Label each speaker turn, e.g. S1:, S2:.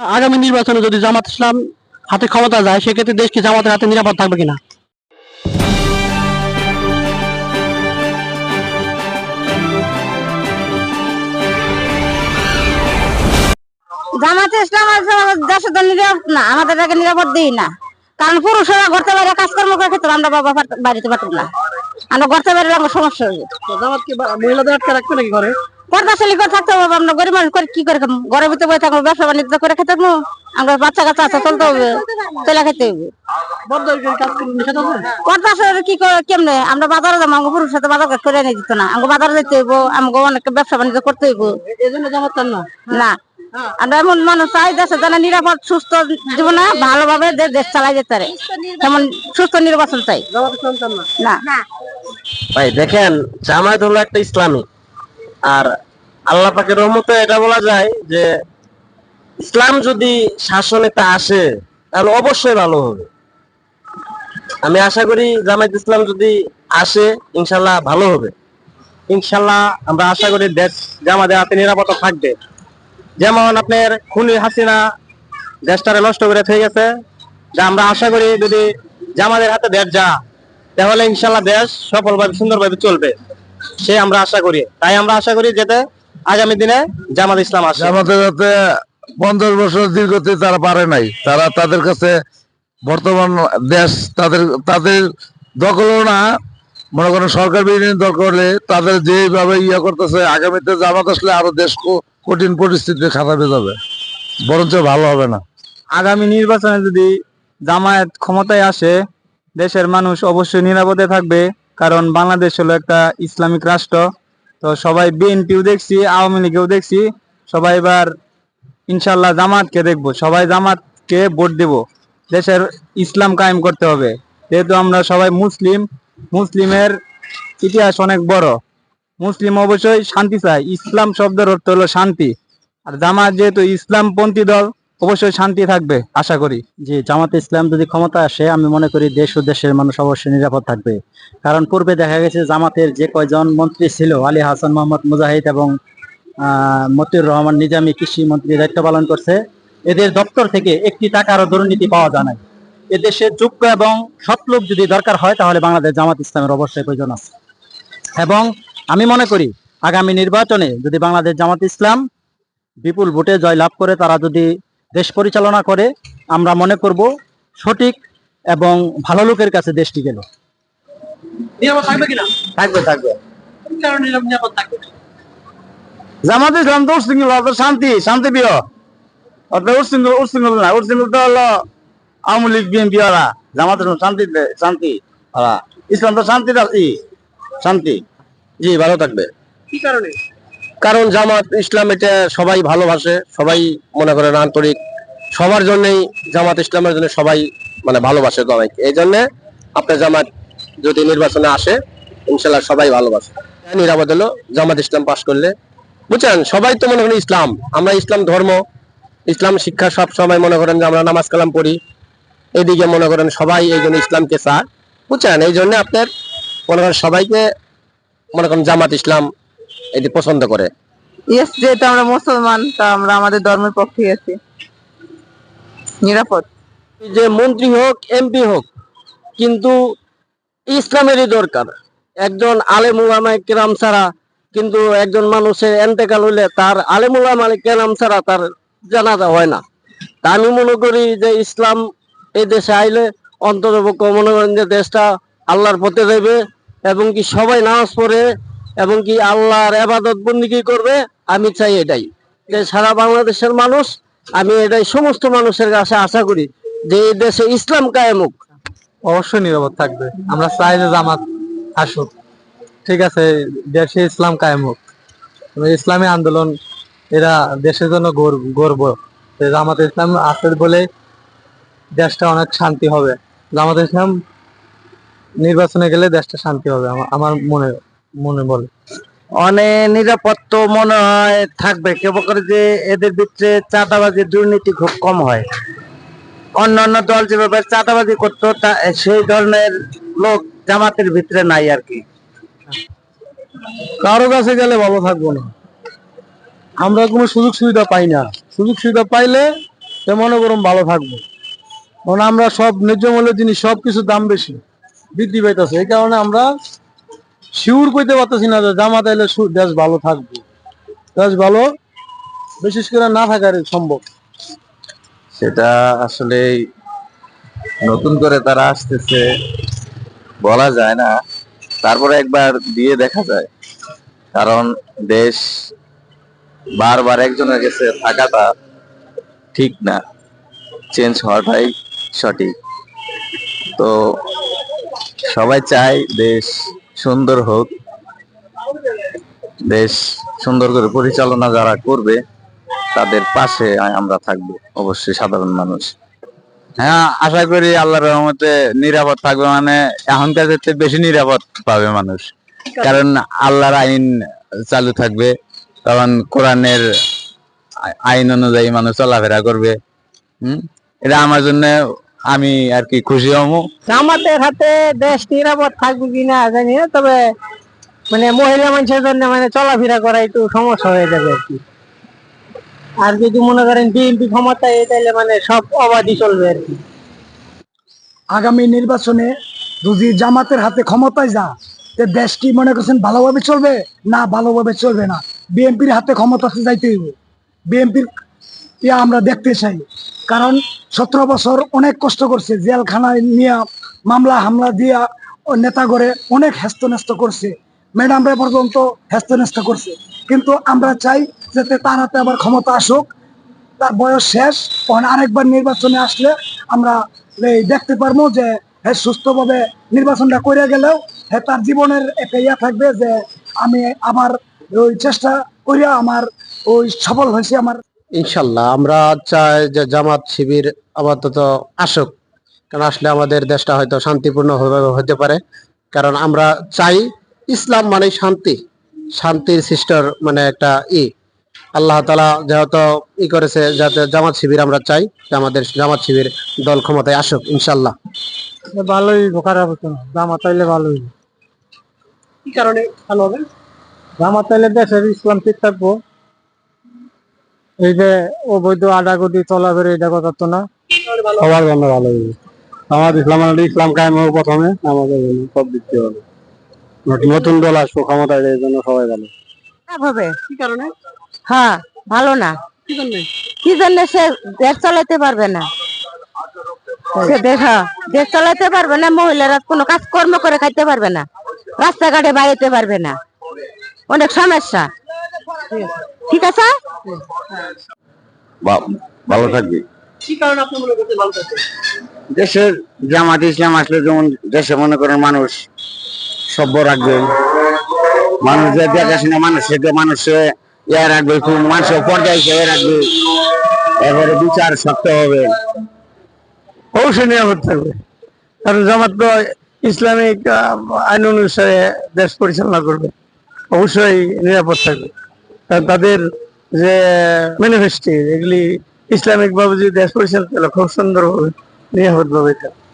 S1: আগামী নির্বাচনে যদি জামাত ইসলাম হাতে ক্ষমতা যায় সেক্ষেত্রে দেশ কি জামাতের হাতে নিরাপদ থাকবে কিনা?
S2: জামাতে ইসলাম আছে আমাদের দেশে নিরাপদ না আমাদের নিরাপদ দিই না। কারণ পুরুষেরা ঘরতে বাইরে কাজকর্ম করে খেতে আমরা বাবা বাড়িতে পারতাম না। আমরা ঘরতে বাইরে আমার সমস্যা হয়ে যেত
S1: জামাত কি মহিলাদের আটকে রাখবে নাকি ঘরে?
S2: পর্দা ছেলে করে থাকতে হবে আমরা গরিব মানুষ করে কি করে ঘরের ভিতরে বসে থাকব ব্যবসা বাণিজ্য করে খেতে পারব আমরা বাচ্চা কাচ্চা আছে চলতে হবে চলে খেতে হবে।
S1: বন্ধ কাজ করে নিষেধ আছে
S2: পর্দা ছেলে কি করে কেমনে? আমরা বাজারে যাব আমাকে পুরুষ সাথে বাজার করে এনে দিত না। আমাকে বাজারে যেতে হইব আমাকে অনেক ব্যবসা বাণিজ্য করতে হইব।
S1: না।
S2: না আমরা এমন মানুষ চাই দেশে যেন নিরাপদ সুস্থ জীবনে ভালোভাবে দেশ চালাই যেতে পারে। তেমন সুস্থ নির্বাচন চাই।
S1: না।
S2: না।
S3: ভাই দেখেন জামায়াত হলো একটা ইসলামী আর আল্লাহ পাকের রহমতে এটা বলা যায় যে ইসলাম যদি শাসনেতে আসে, তাহলে অবশ্যই ভালো হবে। আমি আশা করি জামায়াত ইসলাম যদি আসে, ইনশাল্লাহ ভালো হবে। ইনশাল্লাহ আমরা আশা করি দেশ যে হাতে নিরাপত্তা থাকবে। যেমন আপনার খুনি হাসিনা দেশটারে নষ্ট করে থেকে গেছে যা আমরা আশা করি যদি জামাদের হাতে দেশ যা তাহলে ইনশাল্লাহ দেশ সফলভাবে, সুন্দরভাবে চলবে। সে আমরা আশা করি। তাই আমরা আশা করি যাতে আগামী দিনে জামাত ইসলাম আসে।
S4: জামাতের যাতে পঞ্চাশ বছর দীর্ঘতে তারা পারে নাই। তারা তাদের কাছে বর্তমান দেশ তাদের তাদের দখলও না। মনে করেন সরকার বিরোধী দখল হলে তাদের যেভাবে ইয়ে করতেছে আগামীতে জামাত আসলে আরও দেশ কঠিন পরিস্থিতি খারাপে যাবে। বরঞ্চ ভালো হবে না।
S5: আগামী নির্বাচনে যদি জামায়াত ক্ষমতায় আসে দেশের মানুষ অবশ্যই নিরাপদে থাকবে। কারণ বাংলাদেশ হলো একটা ইসলামিক রাষ্ট্র। তো সবাই বিএনপিও দেখছি, আওয়ামী লীগেও দেখছি। সবাই এবার ইনশাল্লাহ জামাতকে দেখব। সবাই জামাতকে ভোট দেব। দেশের ইসলাম কায়েম করতে হবে। যেহেতু আমরা সবাই মুসলিম, মুসলিমের ইতিহাস অনেক বড়। মুসলিম অবশ্যই শান্তি চায়। ইসলাম শব্দের অর্থ হলো শান্তি। আর জামাত যেহেতু ইসলামপন্থী দল অবশ্যই শান্তি থাকবে, আশা করি।
S6: জি জামাত ইসলাম যদি ক্ষমতা আসে, আমি মনে করি দেশ ও দেশের মানুষ অবশ্যই নিরাপদ থাকবে। কারণ পূর্বে দেখা গেছে জামাতের যে কয়জন মন্ত্রী ছিল, আলী হাসান, মোহাম্মদ মুজাহিদ এবং মতিউর রহমান নিজামী কৃষি মন্ত্রী দায়িত্ব পালন করছে, এদের দপ্তর থেকে একটি টাকারও দুর্নীতি পাওয়া যায় না এদেশে যোগ্য এবং সৎ লোক যদি দরকার হয়, তাহলে বাংলাদেশ জামাত ইসলামের অবশ্যই প্রয়োজন আছে। এবং আমি মনে করি, আগামী নির্বাচনে যদি বাংলাদেশ জামাত ইসলাম বিপুল ভোটে জয়লাভ করে, তারা যদি দেশ পরিচালনা করে আমরা মনে করব সঠিক এবং ভালো লোকের কাছে দেশটি গেল।
S1: থাকবে
S3: থাকবে
S4: জামাত ইসলাম তো উচ্ছৃঙ্খল অত শান্তি শান্তি প্রিয়। অত উচ্ছৃঙ্খল উচ্ছৃঙ্খল না উচ্ছৃঙ্খল তো হলো আওয়ামী লীগ বিএনপি ওরা। জামাত শান্তি শান্তি ওরা। ইসলাম তো শান্তি শান্তি।
S3: জি ভালো থাকবে।
S1: কি কারণে?
S3: কারণ জামাত ইসলাম এটা সবাই ভালোবাসে, সবাই মনে করেন আন্তরিক। সবার জন্যই জামাত ইসলামের জন্য সবাই মানে ভালোবাসে সবাইকে এই জন্য আপনার জামাত যদি নির্বাচনে আসে, ইনশাল্লাহ সবাই ভালোবাসে। নিরাপদ হলো জামাত ইসলাম পাশ করলে। বুঝছেন? সবাই তো মনে করেন ইসলাম। আমরা ইসলাম ধর্ম, ইসলাম শিক্ষা সব সময় মনে করেন যে আমরা নামাজ কালাম পড়ি। এদিকে মনে করেন সবাই এই জন্য ইসলামকে চায়। বুঝছেন? এই জন্য আপনার মনে করেন সবাইকে মনে করেন জামাত ইসলাম এটি পছন্দ করে।
S7: ইয়েস যেহেতু আমরা মুসলমান তা আমরা আমাদের ধর্মের পক্ষে আছি। নিরাপদ।
S3: যে মন্ত্রী হোক এমপি হোক কিন্তু ইসলামেরই দরকার। একজন আলেমুলামায় কেরাম ছাড়া কিন্তু একজন মানুষের এন্তেকাল হইলে তার আলেমুলামায় কেরাম ছাড়া তার জানাজা হয় না। তা আমি মনে করি যে ইসলাম এই দেশে আইলে অন্ততপক্ষ মনে করেন যে দেশটা আল্লাহর পথে দেবে এবং কি সবাই নামাজ পড়ে এবং কি আল্লাহর আবাদত বন্দিগি করবে? আমি চাই এটাই। যে সারা বাংলাদেশের মানুষ, আমি এটাই সমস্ত মানুষের কাছে আশা করি যে এই দেশে ইসলাম কায়েম
S5: অবশ্যই নিরাপদ থাকবে। আমরা চাই যে জামাত আসুক। ঠিক আছে, দেশে ইসলাম কায়েম হোক। ইসলামী আন্দোলন, এরা দেশের জন্য গর্ব জামাত ইসলাম আছে বলে দেশটা অনেক শান্তি হবে। জামাত ইসলাম নির্বাচনে গেলে দেশটা শান্তি হবে আমার- মনে মনে বলে।
S3: অনেক নিরাপত্ত মনে হয় থাকবে, কেবল করে যে এদের ভিতরে চাঁদাবাজি দুর্নীতি খুব কম হয়। অন্য অন্য দল যেভাবে চাঁদাবাজি করতো, তা- সেই ধরনের লোক জামাতের ভিতরে নাই আর কি।
S4: কারও কাছে গেলে ভালো থাকব না। আমরা কোনো সুযোগ সুবিধা পাই না। সুযোগ সুবিধা পাইলে
S1: সে মনে করুন ভালো থাকব। কারণ আমরা সব ন্যায্য মূল্যের জিনিস সব কিছু দাম বেশি। বৃদ্ধি পাইতেছে। এই কারণে আমরা শিউর কইতে পারতেছি না যে জামাত এলে দেশ ভালো থাকবে। দেশ ভালো, বিশেষ করে না থাকার সম্ভব।
S8: সেটা আসলে নতুন করে তারা আসতেছে, বলা যায় না। তারপরে একবার দিয়ে দেখা যায়। কারণ দেশ বারবার একজনের কাছে থাকাটা ঠিক না। চেঞ্জ হওয়াটাই সঠিক। তো সবাই চায় দেশ সুন্দর হোক। দেশ সুন্দর করে পরিচালনা যারা করবে, তাদের পাশে আমরা থাকব, অবশ্যই সাধারণ মানুষ। হ্যাঁ আশা করি আল্লাহর রহমতে নিরাপদ থাকবে মানে এখনকার ক্ষেত্রে বেশি নিরাপদ পাবে মানুষ। কারণ আল্লাহর আইন চালু থাকবে, কারণ কোরআনের আইন অনুযায়ী মানুষ চলাফেরা করবে। হম? এটা আমার জন্য আমি আর কি খুশি হমু
S1: জামাতের হাতে দেশ নিরাপদ থাকবে কিনা জানি না তবে মানে মহিলা মানুষের জন্য মানে চলাফেরা করা একটু সমস্যা হয়ে যাবে আর কি। আর যদি মনে করেন বিএনপি ক্ষমতায় তাহলে মানে সব অবাধি চলবে আর কি।
S9: আগামী নির্বাচনে যদি জামাতের হাতে ক্ষমতায় যা তে দেশ কি মনে করছেন ভালোভাবে চলবে না ভালোভাবে চলবে না? বিএনপির হাতে ক্ষমতাতে যাইতে হইব। বিএনপির ইয়া আমরা দেখতে চাই। কারণ সতেরো বছর অনেক কষ্ট করছে, জেলখানায় নিয়ে, মামলা, হামলা দিয়া নেতা করে অনেক হেস্তনেস্ত করছে। ম্যাডামরা পর্যন্ত হেস্তনেস্ত করছে। কিন্তু আমরা চাই যাতে তার হাতে আবার ক্ষমতা আসুক। তার বয়স শেষ, তখন আরেকবার নির্বাচনে আসলে আমরা এই দেখতে পারব যে হ্যাঁ সুস্থভাবে নির্বাচনটা করে গেলেও হ্যাঁ তার জীবনের একটা ইয়া থাকবে যে আমি আবার ওই চেষ্টা করিয়া আমার ওই সফল হয়েছে আমার
S1: ইনশাল্লাহ আমরা চাই যে জামাত শিবির আপাতত আসুক। কারণ আসলে আমাদের দেশটা হয়তো শান্তিপূর্ণ হতে পারে। কারণ আমরা চাই ইসলাম মানে শান্তি শান্তির সৃষ্টর মানে একটা ই। আল্লাহ তালা যেহেতু ই করেছে যাতে জামাত শিবির আমরা চাই যে আমাদের জামাত শিবির দল ক্ষমতায় আসুক ইনশাল্লাহ। ভালোই খারাপ হতো জামাত আইলে ভালোই কি কারণে ভালো হবে? জামাত আইলে দেশের ইসলাম ঠিক থাকব। এই যে অবৈধ আডাগুডি চলাফেরা এটা কথা তো না? সবার জন্য ভালো হবে। আমাদের ইসলাম মানে ইসলাম কায়েম হবে প্রথমে আমাদের জন্য সব দিয়ে ভালো। নতুন- নতুন দল আসব ক্ষমতায় এই জন্য সবাই ভালো।
S10: হবে।
S1: কি কারণে?
S10: হ্যাঁ ভালো না।
S1: কি জন্য?
S10: সে দেশ চালাতে পারবে না? সে দেশ দেশ চালাতে পারবে না মহিলারা কোনো কাজ কর্ম করে খাইতে পারবে না। রাস্তাঘাটে বাইরেতে পারবে না। অনেক সমস্যা। ঠিক আছে?
S8: ভালো থাকবে।
S1: কি কারণে আপনি মনে করতে ভালো থাকবে
S11: দেশের জামাত ইসলাম আসলে যেমন দেশে মনে করেন মানুষ সভ্য রাখবে মানুষ যে দেখাশোনা মানুষের মানুষে ইয়ে রাখবে খুব মানুষের পর্যায়ে হিসেবে রাখবে এবারে বিচার শক্ত হবে।
S1: অবশ্যই নিরাপদ থাকবে। কারণ জামাত তো ইসলামিক আইন অনুসারে দেশ পরিচালনা করবে। অবশ্যই নিরাপদ থাকবে। তাদের যে ম্যানিফেস্টি এগুলি ইসলামিক ভাবে যদি দেশ পরিচালিত খুব সুন্দর হবে নিরাপদ ভাবে থাকবে